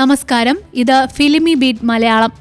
നമസ്കാരം. ഇത് ഫിലിമി ബീറ്റ് മലയാളം.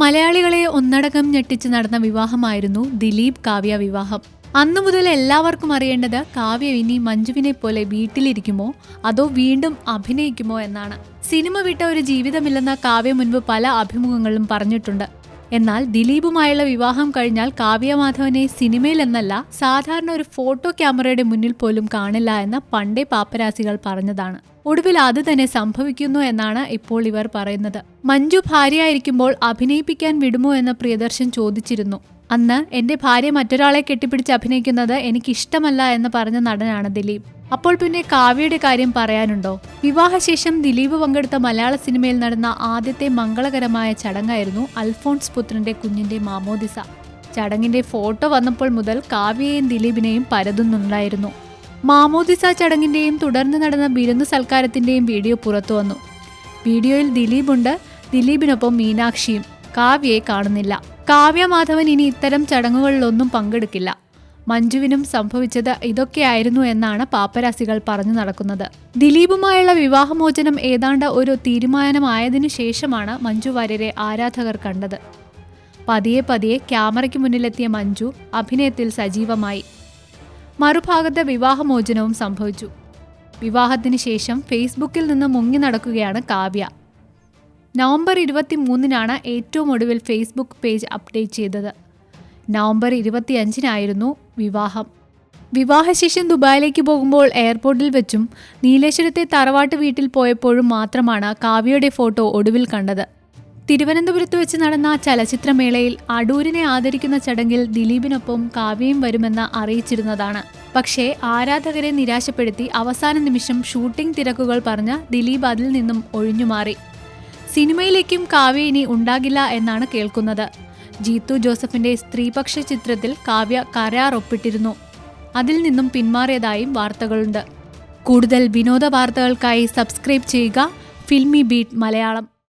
മലയാളികളെ ഒന്നടങ്കം ഞെട്ടിച്ച് നടന്ന വിവാഹമായിരുന്നു ദിലീപ് കാവ്യ വിവാഹം. അന്നു മുതൽ എല്ലാവർക്കും അറിയേണ്ടത് കാവ്യ ഇനി മഞ്ജുവിനെ പോലെ വീട്ടിലിരിക്കുമോ? അതോ വീണ്ടും അഭിനയിക്കുമോ എന്നാണ്. സിനിമ വിട്ട ഒരു ജീവിതമില്ലെന്ന കാവ്യ മുൻപ് പല അഭിമുഖങ്ങളും പറഞ്ഞിട്ടുണ്ട്. എന്നാൽ ദിലീപുമായുള്ള വിവാഹം കഴിഞ്ഞാൽ കാവ്യ മാധവനെ സിനിമയിലെന്നല്ല സാധാരണ ഒരു ഫോട്ടോ ക്യാമറയുടെ മുന്നിൽ പോലും കാണില്ല എന്ന് പണ്ടേ പാപ്പരാസികൾ പറഞ്ഞതാണ്. ഒടുവിൽ അത് തന്നെ സംഭവിക്കുന്നു എന്നാണ് ഇപ്പോൾ ഇവർ പറയുന്നത്. മഞ്ജു ഭാര്യയായിരിക്കുമ്പോൾ അഭിനയിപ്പിക്കാൻ വിടുമോ എന്ന് പ്രിയദർശൻ ചോദിച്ചിരുന്നു. അന്ന് എന്റെ ഭാര്യ മറ്റൊരാളെ കെട്ടിപ്പിടിച്ച് അഭിനയിക്കുന്നത് എനിക്കിഷ്ടമല്ല എന്ന് പറഞ്ഞ നടനാണ് ദിലീപ്. അപ്പോൾ പിന്നെ കാവ്യയുടെ കാര്യം പറയാനുണ്ടോ? വിവാഹശേഷം ദിലീപ് പങ്കെടുത്ത മലയാള സിനിമയിൽ നടന്ന ആദ്യത്തെ മംഗളകരമായ ചടങ്ങായിരുന്നു അൽഫോൺസ് പുത്രന്റെ കുഞ്ഞിന്റെ മാമോദിസ. ചടങ്ങിന്റെ ഫോട്ടോ വന്നപ്പോൾ മുതൽ കാവ്യയെയും ദിലീപിനെയും പരതുന്നുണ്ടായിരുന്നു. മാമോദിസ ചടങ്ങിന്റെയും തുടർന്ന് നടന്ന ബിരുന്ന് സൽക്കാരത്തിന്റെയും വീഡിയോ പുറത്തു വന്നു. വീഡിയോയിൽ ദിലീപുണ്ട് ദിലീപിനൊപ്പം മീനാക്ഷിയും. കാവ്യയെ കാണുന്നില്ല. കാവ്യ മാധവൻ ഇനി ഇത്തരം ചടങ്ങുകളിലൊന്നും പങ്കെടുക്കില്ല. മഞ്ജുവിനും സംഭവിച്ചത് ഇതൊക്കെയായിരുന്നു എന്നാണ് പാപ്പരാസികൾ പറഞ്ഞു നടക്കുന്നത്. ദിലീപുമായുള്ള വിവാഹമോചനം ഏതാണ്ട് ഒരു തീരുമാനമായതിനു ശേഷമാണ് മഞ്ജു വാര്യരെ ആരാധകർ കണ്ടത്. പതിയെ പതിയെ ക്യാമറയ്ക്ക് മുന്നിലെത്തിയ മഞ്ജു അഭിനയത്തിൽ സജീവമായി. മറുഭാഗത്ത് വിവാഹമോചനവും സംഭവിച്ചു. വിവാഹത്തിന് ശേഷം ഫേസ്ബുക്കിൽ നിന്ന് മുങ്ങി നടക്കുകയാണ് കാവ്യ. നവംബർ ഇരുപത്തി മൂന്നിനാണ് ഏറ്റവും ഒടുവിൽ ഫേസ്ബുക്ക് പേജ് അപ്ഡേറ്റ് ചെയ്തത്. നവംബർ ഇരുപത്തിയഞ്ചിനായിരുന്നു വിവാഹം. വിവാഹശേഷം ദുബായിലേക്ക് പോകുമ്പോൾ എയർപോർട്ടിൽ വെച്ചും നീലേശ്വരത്തെ തറവാട്ട് വീട്ടിൽ പോയപ്പോഴും മാത്രമാണ് കാവ്യയുടെ ഫോട്ടോ ഒടുവിൽ കണ്ടത്. തിരുവനന്തപുരത്ത് വെച്ച് നടന്ന ചലച്ചിത്രമേളയിൽ അടൂരിനെ ആദരിക്കുന്ന ചടങ്ങിൽ ദിലീപിനൊപ്പം കാവ്യയും വരുമെന്ന് അറിയിച്ചിരുന്നതാണ്. പക്ഷേ ആരാധകരെ നിരാശപ്പെടുത്തി അവസാന നിമിഷം ഷൂട്ടിംഗ് തിരക്കുകൾ പറഞ്ഞ് ദിലീപ് അതിൽ നിന്നും ഒഴിഞ്ഞുമാറി. സിനിമയിലേക്കും കാവ്യ ഇനി ഉണ്ടാകില്ല എന്നാണ് കേൾക്കുന്നത്. ജീത്തു ജോസഫിന്റെ സ്ത്രീപക്ഷ ചിത്രത്തിൽ കാവ്യ കരാർ ഒപ്പിട്ടിരുന്നു അതിൽ നിന്നും പിന്മാറിയതായും വാർത്തകളുണ്ട്. കൂടുതൽ വിനോദ വാർത്തകൾക്കായി സബ്സ്ക്രൈബ് ചെയ്യുക ഫിൽമി ബീറ്റ് മലയാളം.